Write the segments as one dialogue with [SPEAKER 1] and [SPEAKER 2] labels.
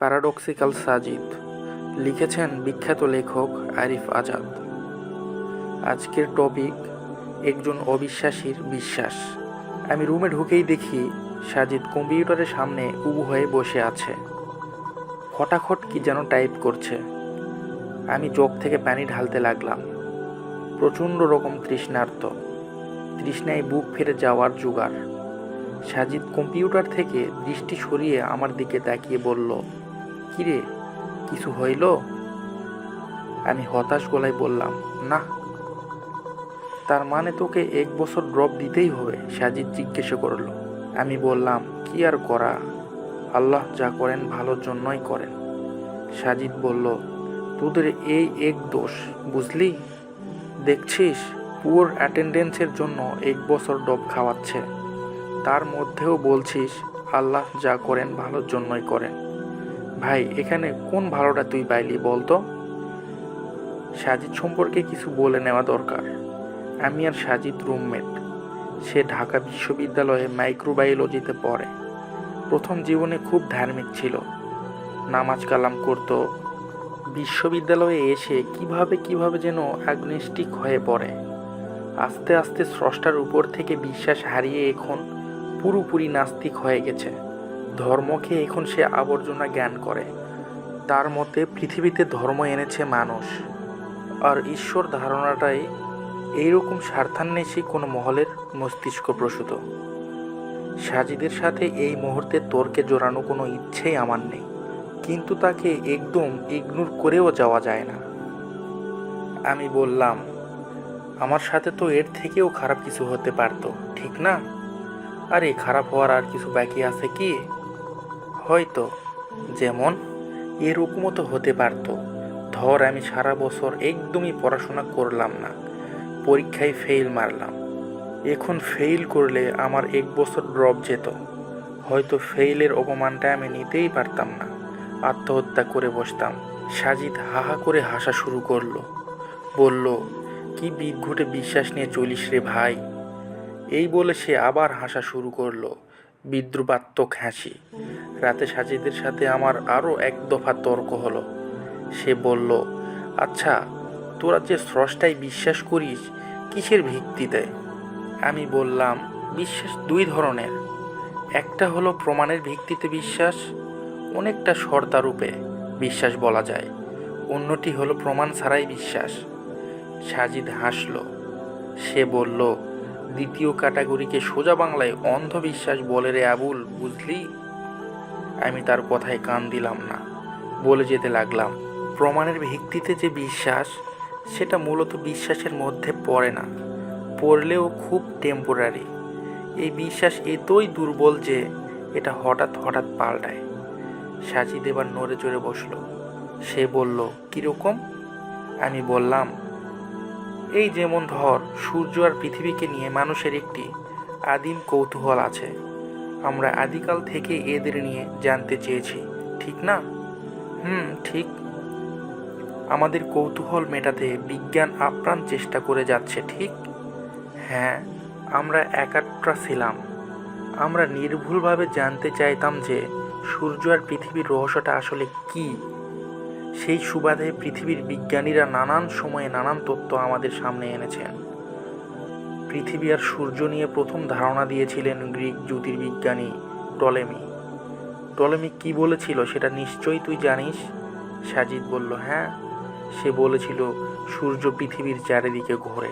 [SPEAKER 1] Paradoxical Sajid লিখেছেন বিখ্যাত লেখক আরিফ আজাদ। আজকের টপিক একজন অবিশ্বাসীর বিশ্বাস। আমি রুমে ঢুকেই দেখি সাজিদ কম্পিউটারের সামনে উবু হয়ে বসে আছে। ফটাফট কি যেন টাইপ করছে। আমি চোখ থেকে পানি ঢালতে লাগলাম। প্রচণ্ড রকম তৃষ্ণার্ত। তৃষ্ণায় বুক ফেরে যাওয়ার জোগাড়। সাজিদ কম্পিউটার থেকে দৃষ্টি সরিয়ে আমার দিকে তাকিয়ে বলল কিরে, কিছু হইল? আমি হতাশ গলায় বললাম, না। তার মানে তোকে এক বছর ড্রপ দিতেই হবে, সাজিদ জিজ্ঞেস করল। আমি বললাম, কি আর করা? আল্লাহ যা করেন ভালোর জন্যই করেন। সাজিদ বলল, তোদের এই এক দোষ, বুঝলি? দেখছিস, পুয়ার অ্যাটেন্ডেন্সের জন্য এক বছর ডব খাওয়াচ্ছে। তার মধ্যেও বলছিস, আল্লাহ যা করেন ভালোর জন্যই করেন। ভাই, এখানে কোন ভালোটা তুই পাইলি বলতো? সাজিদ সম্পর্কে কিছু বলে নেওয়া দরকার। আমি আর সাজিদ রুমমেট সে ঢাকা বিশ্ববিদ্যালয়ে মাইক্রোবায়োলজিতে পড়ে। প্রথম জীবনে খুব ধার্মিক ছিল। নামাজ কালাম করতো। বিশ্ববিদ্যালয়ে এসে কীভাবে কীভাবে যেন অ্যাগনেস্টিক হয়ে পড়ে। আস্তে আস্তে স্রষ্টার উপর থেকে বিশ্বাস হারিয়ে এখন পুরোপুরি নাস্তিক হয়ে গেছে। ধর্মকে এখন সে আবর্জনা জ্ঞান করে। তার মতে পৃথিবীতে ধর্ম এনেছে মানুষ। আর ঈশ্বর ধারণাটাই এইরকম স্বার্থান্বেষী কোনো মহলের মস্তিষ্ক প্রসূত। সাজিদের সাথে এই মুহূর্তে তর্কে জোরানো কোনো ইচ্ছেই আমার নেই। কিন্তু তাকে একদম ইগনোর করেও যাওয়া যায় না। আমি বললাম, আমার সাথে তো এর থেকেও খারাপ কিছু হতে পারতো, ঠিক না? আরে, খারাপ হওয়ার আর কিছু বাকি আছে কি? হয়তো যেমন এরকমও তো হতে পারতো। ধর আমি সারা বছর একদমই পড়াশোনা করলাম না, পরীক্ষায় ফেল মারলাম। এখন ফেল করলে আমার এক বছর ড্রপ যেত। হয়তো ফেইলের অপমানটা আমি নিতেই পারতাম না। আত্মহত্যা করে বসতাম। সাজিদ হাহা করে হাসা শুরু করল। বলল, কি বিঘুটে বিশ্বাস নিয়ে চলিস রে ভাই? এই বলে সে আবার হাসা শুরু করল। বিদ্রুপাত্মক হাসি। রাতে সাজিদের সাথে আমার আরও এক দফা তর্ক হলো। সে বলল আচ্ছা তোরা যে স্রষ্টায় বিশ্বাস করিস, কিসের ভিত্তিতে? আমি বললাম, বিশ্বাস দুই ধরনের। একটা হলো প্রমাণের ভিত্তিতে বিশ্বাস, অনেকটা শর্তারূপে বিশ্বাস বলা যায়। অন্যটি হলো প্রমাণ ছাড়াই বিশ্বাস। সাজিদ হাসল। সে বলল দ্বিতীয় ক্যাটাগরিকে সোজা বাংলায় অন্ধবিশ্বাস বলে রে আবুল, বুঝলি? আমি তার কথায় কান দিলাম না। বলে যেতে লাগলাম, প্রমাণের ভিত্তিতে যে বিশ্বাস, সেটা মূলত বিশ্বাসের মধ্যে পড়ে না। পড়লেও খুব টেম্পোরারি এই বিশ্বাস এতই দুর্বল যে এটা হঠাৎ হঠাৎ পাল্টায়। সাজিদ এবার নড়ে চড়ে বসল। সে বলল, কীরকম? আমি বললাম এই যেমন ধর, সূর্য আর পৃথিবীকে নিয়ে মানুষের একটি আদিম কৌতূহল আছে। আমরা আদিকাল থেকে এদের নিয়ে জানতে চেয়েছি, ঠিক না? হুম, ঠিক। আমাদের কৌতূহল মেটাতে বিজ্ঞান আপ্রাণ চেষ্টা করে যাচ্ছে, ঠিক? হ্যাঁ আমরা একাত্রা ছিলাম। আমরা নির্ভুলভাবে জানতে চাইতাম যে সূর্য আর পৃথিবীর রহস্যটা আসলে কি। সেই সুবাদে পৃথিবীর বিজ্ঞানীরা নানান সময়ে নানান তত্ত্ব আমাদের সামনে এনেছেন। পৃথিবী আর সূর্য নিয়ে প্রথম ধারণা দিয়েছিলেন গ্রিক জ্যোতির্বিজ্ঞানী টলেমি। টলেমি কি বলেছিল সেটা নিশ্চয়ই তুই জানিস? সাজিদ বলল হ্যাঁ। সে বলেছিল, সূর্য পৃথিবীর চারিদিকে ঘোরে।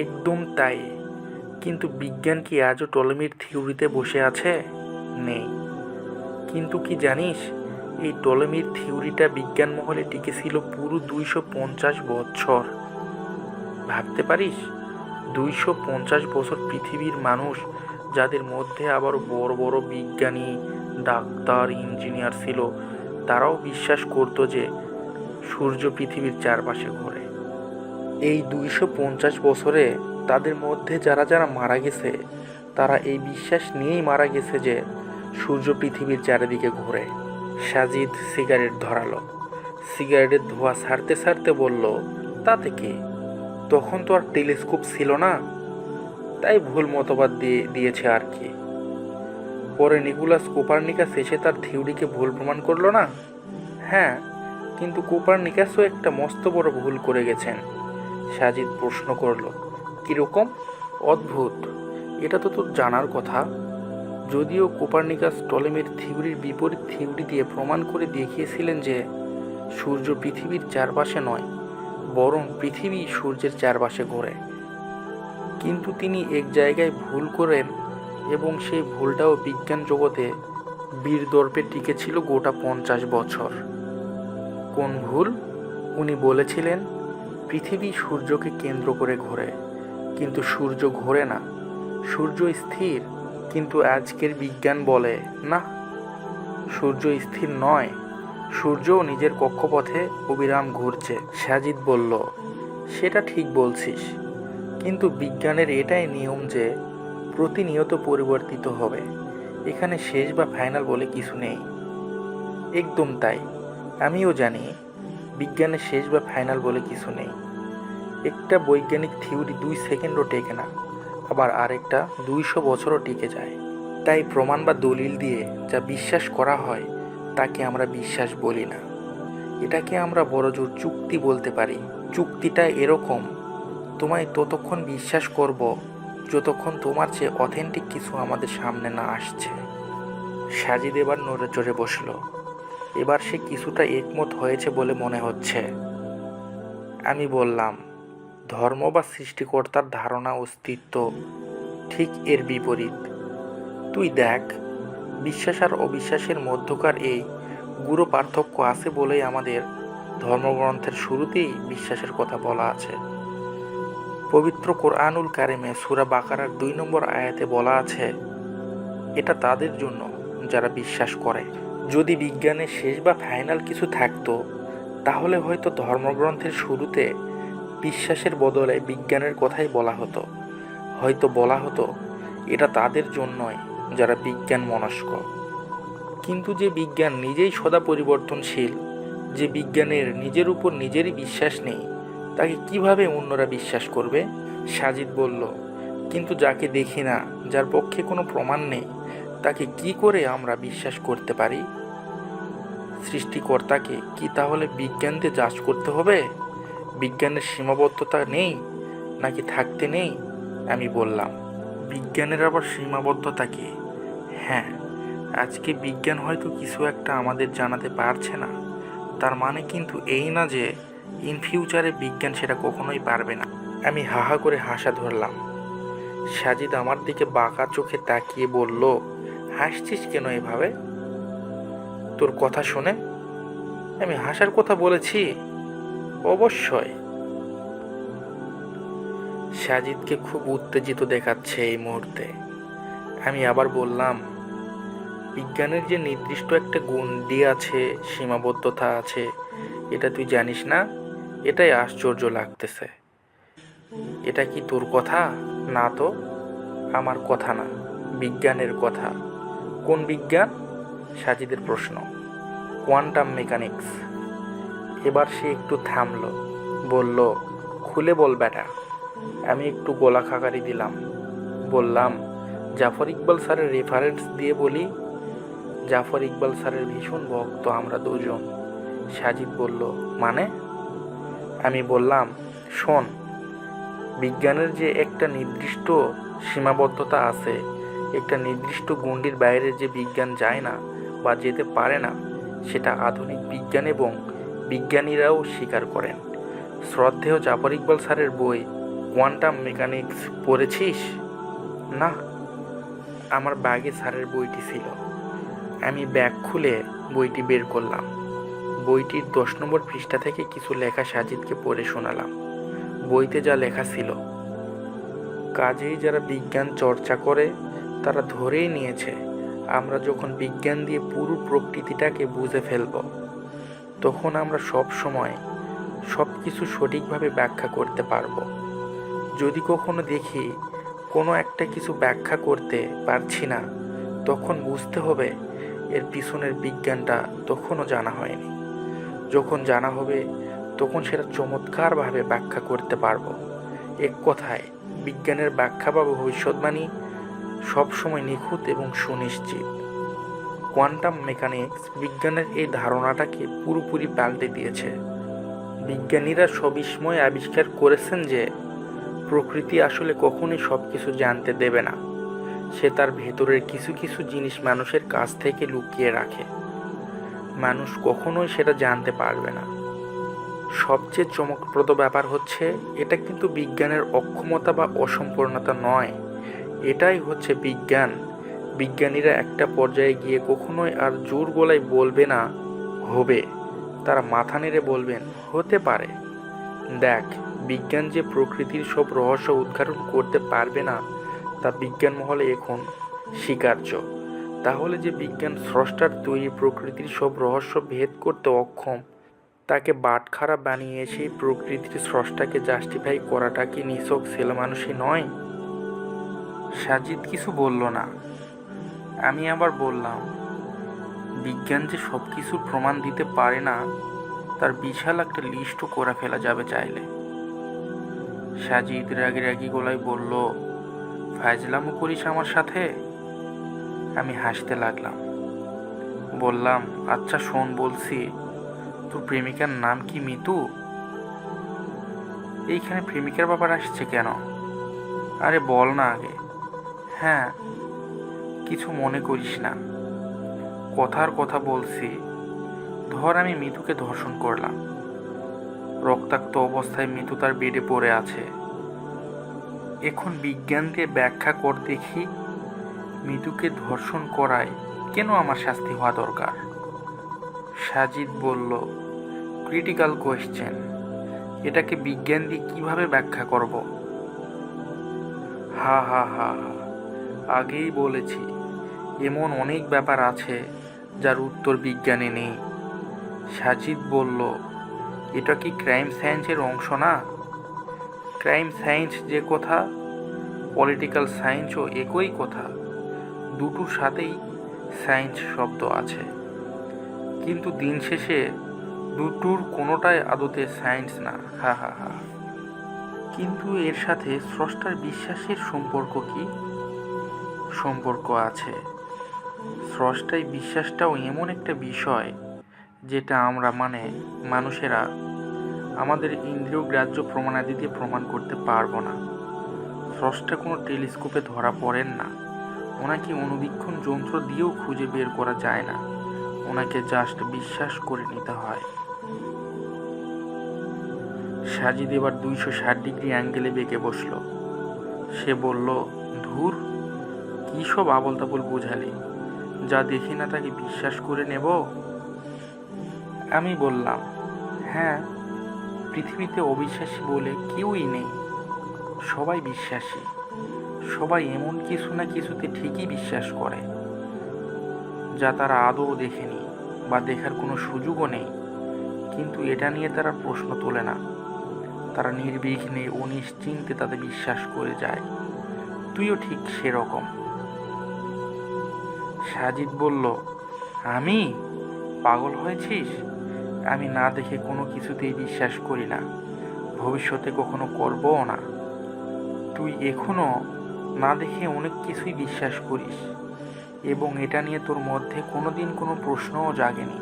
[SPEAKER 1] একদম তাই। কিন্তু বিজ্ঞান কি আজও টলেমির থিওরিতে বসে আছে? নেই। কিন্তু কি জানিস এই টলেমির থিওরিটা বিজ্ঞান মহলে টিকেছিল পুরো দুইশো পঞ্চাশ বছর ভাবতে পারিস? দুইশো পঞ্চাশ বছর পৃথিবীর মানুষ যাদের মধ্যে আবার বড় বড় বিজ্ঞানী, ডাক্তার, ইঞ্জিনিয়ার ছিল, তারাও বিশ্বাস করতো যে সূর্য পৃথিবীর চারপাশে ঘোরে। এই দুইশো পঞ্চাশ বছরে তাদের মধ্যে যারা যারা মারা গেছে, তারা এই বিশ্বাস নিয়েই মারা গেছে যে সূর্য পৃথিবীর চারিদিকে ঘোরে। সাজিদ সিগারেট ধরালো। সিগারেটের ধোঁয়া ছাড়তে ছাড়তে বলল, তাতে কি? তখন তো আর টেলিস্কোপ ছিল না। তাই ভুল মতবাদ দিয়ে, দিয়েছে আর কি। পরে নিকোলাস কোপারনিকাস এসে তার থিওরিকে ভুল প্রমাণ করল না? হ্যাঁ কিন্তু কোপারনিকাসও একটা মস্ত বড় ভুল করে গেছেন। সাজিদ প্রশ্ন করল, কীরকম? অদ্ভুত। এটা তো তোর জানার কথা। যদিও কোপারনিকাস টলেমের থিওরির বিপরীত থিওরি দিয়ে প্রমাণ করে দেখিয়েছিলেন যে সূর্য পৃথিবীর চারপাশে নয়, বরং পৃথিবী সূর্যের চারপাশে ঘোরে। কিন্তু তিনি এক জায়গায় ভুল করেন এবং সেই ভুলটাও বিজ্ঞান জগতে বীর দর্পে টিকেছিল গোটা পঞ্চাশ বছর। কোন ভুল? উনি বলেছিলেন, পৃথিবী সূর্যকে কেন্দ্র করে ঘোরে, কিন্তু সূর্য ঘোরে না। সূর্য স্থির কিন্তু আজকের বিজ্ঞান বলে, না, সূর্য স্থির নয়। সূর্যও নিজের কক্ষপথে অবিরাম ঘুরছে, সাজিদ বলল। সেটা ঠিক বলছিস, কিন্তু বিজ্ঞানের এটাই নিয়ম যে প্রতিনিয়ত পরিবর্তিত হবে। এখানে শেষ বা ফাইনাল বলে কিছু নেই। একদম তাই। আমিও জানি বিজ্ঞানের শেষ বা ফাইনাল বলে কিছু নেই। একটা বৈজ্ঞানিক থিওরি দুই সেকেন্ডও টেকে না। আবার আরেকটা দুইশো বছরও টিকে যায়। তাই প্রমাণ বা দলিল দিয়ে যা বিশ্বাস করা হয়, তাকে আমরা বিশ্বাস বলি না। এটাকে আমরা বড়জোর চুক্তি বলতে পারি। চুক্তিটা এরকম, তোমায় ততক্ষণ বিশ্বাস করব, যতক্ষণ তোমার চেয়ে অথেন্টিক কিছু আমাদের সামনে না আসছে। সাজিদ এবার নড়ে চড়ে বসল। এবার সে কিছুটা একমত হয়েছে বলে মনে হচ্ছে। আমি বললাম ধর্ম বা সৃষ্টিকর্তার ধারণা অস্তিত্ব ঠিক এর বিপরীত। তুই দেখ, বিশ্বাস আর অবিশ্বাসের মধ্যকার এই গুরু পার্থক্য আছে বলেই আমাদের ধর্মগ্রন্থের শুরুতেই বিশ্বাসের কথা বলা আছে। পবিত্র কোরআনুল কারিমে সুরা বাকারার দুই নম্বর আয়াতে বলা আছে, এটা তাদের জন্য যারা বিশ্বাস করে। যদি বিজ্ঞানের শেষ বা ফাইনাল কিছু থাকতো, তাহলে হয়তো ধর্মগ্রন্থের শুরুতে বিশ্বাসের বদলে বিজ্ঞানের কথাই বলা হতো। হয়তো বলা হতো, এটা তাদের জন্যই যারা বিজ্ঞান মনস্ক। কিন্তু যে বিজ্ঞান নিজেই সদা পরিবর্তনশীল, যে বিজ্ঞানের নিজের উপর নিজেরই বিশ্বাস নেই, তাকে কীভাবে অন্যরা বিশ্বাস করবে? সাজিদ বলল, কিন্তু যাকে দেখি না, যার পক্ষে কোনো প্রমাণ নেই, তাকে কি করে আমরা বিশ্বাস করতে পারি? সৃষ্টিকর্তাকে কি তাহলে বিজ্ঞান দিয়ে যাচ করতে হবে? বিজ্ঞানের সীমাবদ্ধতা নেই নাকি থাকতে নেই? আমি বললাম, বিজ্ঞানের আবার সীমাবদ্ধতা কি? হ্যাঁ আজকে বিজ্ঞান হয়তো কিছু একটা আমাদের জানাতে পারছে না। তার মানে কিন্তু এই না যে ইন ফিউচারে বিজ্ঞান সেটা কখনোই পারবে না। আমি হাহা করে হাসা ধরলাম। সাজিদ আমার দিকে বাঁকা চোখে তাকিয়ে বলল, হাসছিস কেন এভাবে? তোর কথা শুনে আমি হাসার কথা বলেছি। অবশ্যই। সাজিদকে খুব উত্তেজিত দেখাচ্ছে এই মুহূর্তে। আমি আবার বললাম, বিজ্ঞানের যে নির্দিষ্ট একটা গণ্ডি আছে, সীমাবদ্ধতা আছে, এটা তুই জানিস না? এটাই আশ্চর্য লাগতেছে। এটা কি তোর কথা? না তো, আমার কথা না, বিজ্ঞানের কথা। কোন বিজ্ঞান? সাজিদের প্রশ্ন। Quantum mechanics. এবার সে একটু থামল, বলল, খুলে বল বেটা আমি একটু গোলা খাকারি দিলাম। বললাম, জাফর ইকবাল স্যারের রেফারেন্স দিয়ে বলি। জাফর ইকবাল স্যারের ভীষণ ভক্ত, আমরা দুজন। সাজিদ বলল মানে? আমি বললাম, শোন, বিজ্ঞানের যে একটা নির্দিষ্ট সীমাবদ্ধতা আছে, একটা নির্দিষ্ট গণ্ডির বাইরে যে বিজ্ঞান যায় না বা যেতে পারে না, সেটা আধুনিক বিজ্ঞান এবং বিজ্ঞানীরাও স্বীকার করেন। শ্রদ্ধেয় জাফর ইকবাল স্যারের বই, কোয়ান্টাম মেকানিক্স পড়েছিস? না, আমার ব্যাগে স্যারের বইটি ছিল। আমি ব্যাগ খুলে বইটি বের করলাম। বইটির দশ নম্বর পৃষ্ঠা থেকে কিছু লেখা সাজিদকে পড়ে শোনালাম। বইতে যা লেখা ছিল। কাজেই যারা বিজ্ঞান চর্চা করে, তারা ধরেই নিয়েছে, আমরা যখন বিজ্ঞান দিয়ে পুরো প্রকৃতিটাকে বুঝে ফেলব। তখন আমরা সব সময় সব কিছু সঠিকভাবে ব্যাখ্যা করতে পারব। যদি কখনো দেখি কোনো একটা কিছু ব্যাখ্যা করতে পারছি না, তখন বুঝতে হবে এর পিছনের বিজ্ঞানটা তখনও জানা হয়নি। যখন জানা হবে, তখন সেটা চমৎকারভাবে ব্যাখ্যা করতে পারব। এক কথায়, বিজ্ঞানের ব্যাখ্যা বা ভবিষ্যৎবাণী সবসময় নিখুঁত এবং সুনিশ্চিত। কোয়ান্টাম মেকানিক্স বিজ্ঞানের এই ধারণাটাকে পুরোপুরি পাল্টে দিয়েছে। বিজ্ঞানীরা সবিস্ময় আবিষ্কার করেছেন যে, প্রকৃতি আসলে কখনোই সব কিছু জানতে দেবে না। সে তার ভেতরের কিছু কিছু জিনিস মানুষের কাছ থেকে লুকিয়ে রাখে। মানুষ কখনোই সেটা জানতে পারবে না। সবচেয়ে চমকপ্রদ ব্যাপার হচ্ছে, এটা কিন্তু বিজ্ঞানের অক্ষমতা বা অসম্পূর্ণতা নয়। এটাই হচ্ছে বিজ্ঞান। বিজ্ঞানীরা একটা পর্যায়ে গিয়ে কখনোই আর জোর গলায় বলবে না, হবে। তারা মাথা নেড়ে বলবেন, হতে পারে। দেখ, বিজ্ঞান যে প্রকৃতির সব রহস্য উদ্ঘাটন করতে পারবে না, তা বিজ্ঞান মহলে এখন স্বীকার্য। তাহলে যে বিজ্ঞান স্রষ্টার তৈরি প্রকৃতির সব রহস্য ভেদ করতে অক্ষম, তাকে বাটখারা বানিয়ে সেই প্রকৃতির স্রষ্টাকে জাস্টিফাই করাটা কি নিছক ছেলে মানুষই নয়? সাজিদ কিছু বলল না। আমি আবার বললাম, বিজ্ঞান যে সব কিছুর প্রমাণ দিতে পারে না, তার বিশাল একটা লিস্টও করে ফেলা যাবে চাইলে। সাজিদ রাগি রাগি গলায় বলল ফাজলামও করিস আমার সাথে? আমি হাসতে লাগলাম। বললাম আচ্ছা শোন, বলছি, তোর প্রেমিকার নাম কি মিতু? এইখানে প্রেমিকার ব্যাপার আসছে কেন? আরে বল না আগে। হ্যাঁ কিছু মনে করিস না। কথার কথা বলছি। ধর আমি মিতুকে ধর্ষণ করলাম। রক্তাক্ত অবস্থায় মিতু তার বেডে পড়ে আছে। এখন বিজ্ঞান দিয়ে ব্যাখ্যা কর দেখি মিতুকে ধর্ষণ করায় কেন আমার শাস্তি হওয়া দরকার? সাজিদ বলল ক্রিটিক্যাল কোয়েশ্চেন এটাকে বিজ্ঞান দিয়ে কীভাবে ব্যাখ্যা করব? হা হা হা হা, আগেই বলেছি। এমন অনেক ব্যাপার আছে যার উত্তর বিজ্ঞানে নেই। সাজিদ বলল, এটা কি ক্রাইম সায়েন্সের অংশ না? ক্রাইম সায়েন্স যে কথা, পলিটিক্যাল সায়েন্সও একই কথা। দুটোর সাথেই সায়েন্স শব্দ আছে। কিন্তু দিন শেষে দুটোর কোনোটাই আদতে সায়েন্স না। হা হা হা। কিন্তু এর সাথে স্রষ্টার বিশ্বাসের সম্পর্ক কি? সম্পর্ক আছে। স্রষ্টায় বিশ্বাসটাও এমন একটা বিষয় যেটা আমরা মানে মানুষেরা আমাদের ইন্দ্রিয় গ্রাহ্য প্রমাণাদি দিয়ে প্রমাণ করতে পারব না। স্রষ্টা কোনো টেলিস্কোপে ধরা পড়েন না। ওনাকে অনুবীক্ষণ যন্ত্র দিয়েও খুঁজে বের করা যায় না। ওনাকে জাস্ট বিশ্বাস করে নিতে হয়। সাজিদ এবার দুইশো ষাট ডিগ্রি অ্যাঙ্গেলে বেঁকে বসল। সে বলল, ধুর, কী সব আবল তাবল বোঝালি? যা দেখি না তাকে বিশ্বাস করে নেব? আমি বললাম হ্যাঁ পৃথিবীতে অবিশ্বাসী বলে কেউই নেই। সবাই বিশ্বাসী। সবাই এমন কিছু না কিছুতে ঠিকই বিশ্বাস করে, যা তারা আদৌ দেখেনি বা দেখার কোনো সুযোগও নেই। কিন্তু এটা নিয়ে তারা প্রশ্ন তোলে না। তারা নির্বিঘ্নে ও নিশ্চিন্তে তাদের বিশ্বাস করে যায়। তুইও ঠিক সেরকম। সাজিদ বলল, আমি পাগল হয়েছিস? আমি না দেখে কোনো কিছুতেই বিশ্বাস করি না। ভবিষ্যতে কখনো করবও না। তুই এখনও না দেখে অনেক কিছুই বিশ্বাস করিস। এবং এটা নিয়ে তোর মধ্যে কোনো দিন কোনো প্রশ্নও জাগেনি।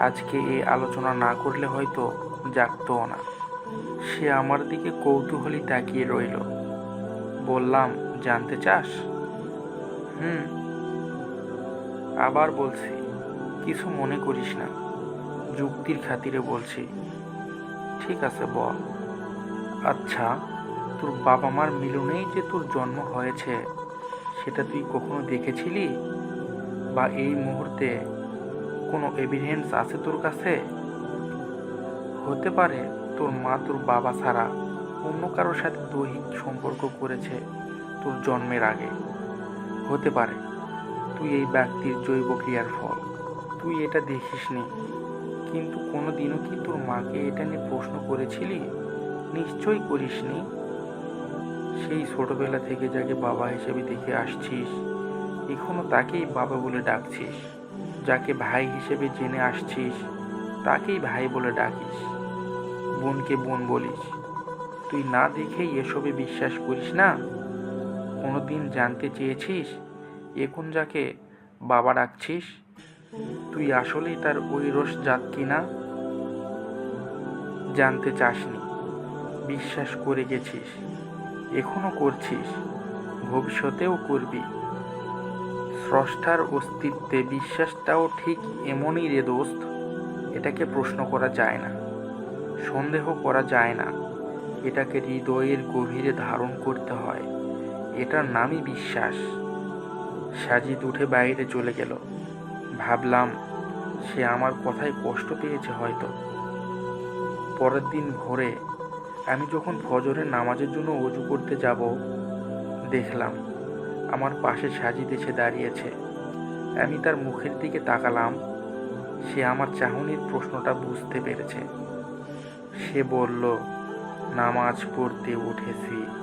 [SPEAKER 1] আজকে এই আলোচনা না করলে হয়তো জাগতও না। সে আমার দিকে কৌতূহলী তাকিয়ে রইল। বললাম, জানতে চাস? হুম আবার বলছি, কিছু মনে করিস না। যুক্তির খাতিরে বলছি, ঠিক আছে বল। আচ্ছা তোর বাবা মার মিলনেই যে তোর জন্ম হয়েছে, সেটা তুই কখনো দেখেছিলি? বা এই মুহূর্তে কোনো এভিডেন্স আছে তোর কাছে? হতে পারে তোর মা তোর বাবা ছাড়া অন্য কারোর সাথে দৈহিক সম্পর্ক করেছে তোর জন্মের আগে। হতে পারে। তুই এই ব্যক্তির জৈব ক্রিয়ার ফল। তুই এটা দেখিসনি। কিন্তু কোনো দিনও কি তোর মাকে এটা নিয়ে প্রশ্ন করেছিলি? নিশ্চয়ই করিসনি। সেই ছোটবেলা থেকে যাকে বাবা হিসেবে দেখে আসছিস, এখনও তাকেই বাবা বলে ডাকছিস। যাকে ভাই হিসেবে জেনে আসছিস, তাকেই ভাই বলে ডাকিস। বোনকে বোন বলিস। তুই না দেখেই এসবে বিশ্বাস করিস না? কোনোদিন জানতে চেয়েছিস এখন যাকে বাবা ডাকছিস? তুই আসলেই তার ওই রস জাত কিনা? জানতে চাসনি। বিশ্বাস করে গেছিস। এখনও করছিস। ভবিষ্যতেও করবি। স্রষ্টার অস্তিত্বে বিশ্বাসটাও ঠিক এমনই রে দোস্ত। এটাকে প্রশ্ন করা যায় না। সন্দেহ করা যায় না। এটাকে হৃদয়ের গভীরে ধারণ করতে হয়। এটার নামই বিশ্বাস। সাজিদ উঠে বাইরে চলে গেল। ভাবলাম, সে আমার কথায় কষ্ট পেয়েছে হয়তো। পরের দিন ভোরে আমি যখন ফজরের নামাজের জন্য অজু করতে যাব, দেখলাম আমার পাশে সাজিদ এসে দাঁড়িয়েছে। আমি তার মুখের দিকে তাকালাম, সে আমার চাহনির প্রশ্নটা বুঝতে পেরেছে। সে বলল, নামাজ পড়তে উঠেছি।